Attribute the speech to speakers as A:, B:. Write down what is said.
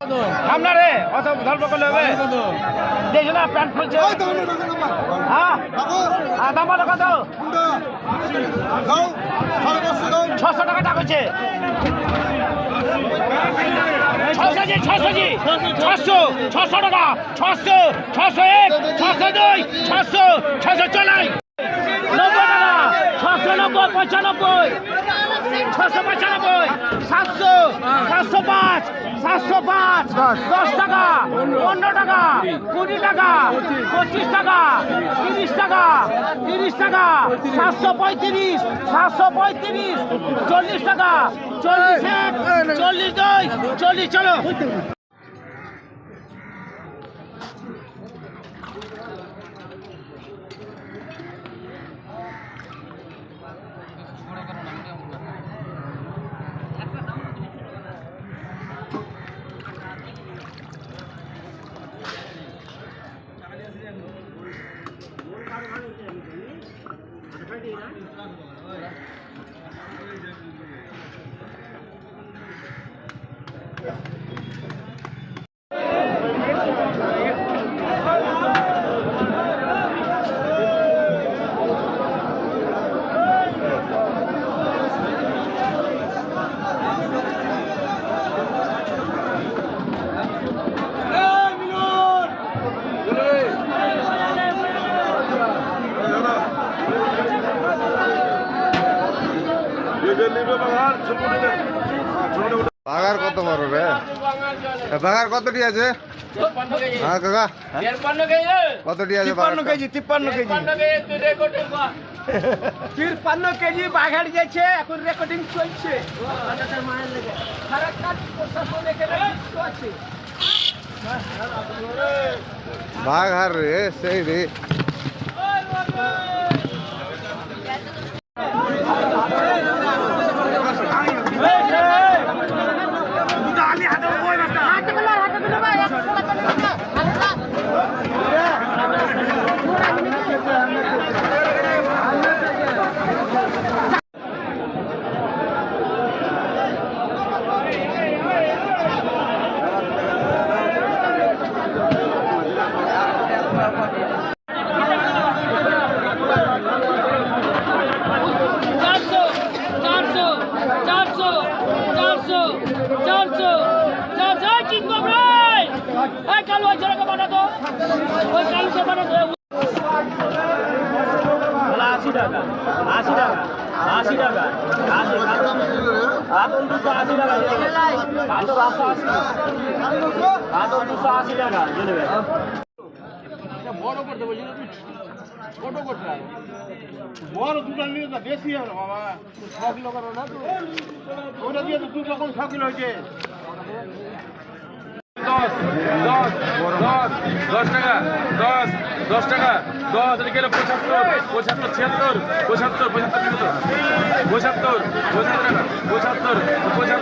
A: সামনা রে অত ধর্ম করলে হবে। দেখছ না প্যান্ট খুলছে। হ্যাঁ? হ্যাঁ দাম বলো কত ছশো টাকা টাকা হচ্ছে। ছশো ছশো জি। ছশো ছশো টাকা। ছশো ছশো এক ছশো দুই ছশো ছশো চলাই নব্বই টাকা ছশো নব্বই পঁচানব্বই ছশো পঁচানব্বই সাতশো সাতশো পাঁচ সাতশো পাঁচ দশ টাকা পনেরো টাকা কুড়ি টাকা পঁচিশ টাকা তিরিশ টাকা তিরিশ টাকা সাতশো পঁয়ত্রিশ সাতশো পঁয়ত্রিশ চল্লিশ টাকা চল্লিশ এক চল্লিশ দুই চল্লিশ চলো। Yeah.
B: বাগার কত বড় রে? বাগার কতটি আছে? হ্যাঁ কাকা? কতটি আছে
A: তিপ্পান্ন? কেজি তিপ্পান্ন কেজি। তিপ্পান্ন কেজি বাঘার গেছে এখন রেকর্ডিং চলছে।
B: বাঘ হার রে সেই রে।
C: এই কালু ওই ছেলেকে পাঠাতো ওই কালুকে পাঠাতো
A: আশি টাকা আশি টাকা আশি টাকা আতন দুশো আশি টাকা আতন দুশো আশি টাকা দেবে বড় করতে বলছি ছোট করতে বড় দুটো নিলে তো বেশি হবে বাবা। ছ কিলো করো না তো? ওটা দিয়ে তো দু রকম ছ কিলো হয়েছে।
D: দশ দশ দশ দশ টাকা, দশ দশ টাকা, দশ, এটা গেলে পঁচাত্তর পঁচাত্তর, ছিয়াত্তর, পঁচাত্তর পঁচাত্তর পঁচাত্তর পঁচাত্তর পঁচাত্তর পঁচাত্তর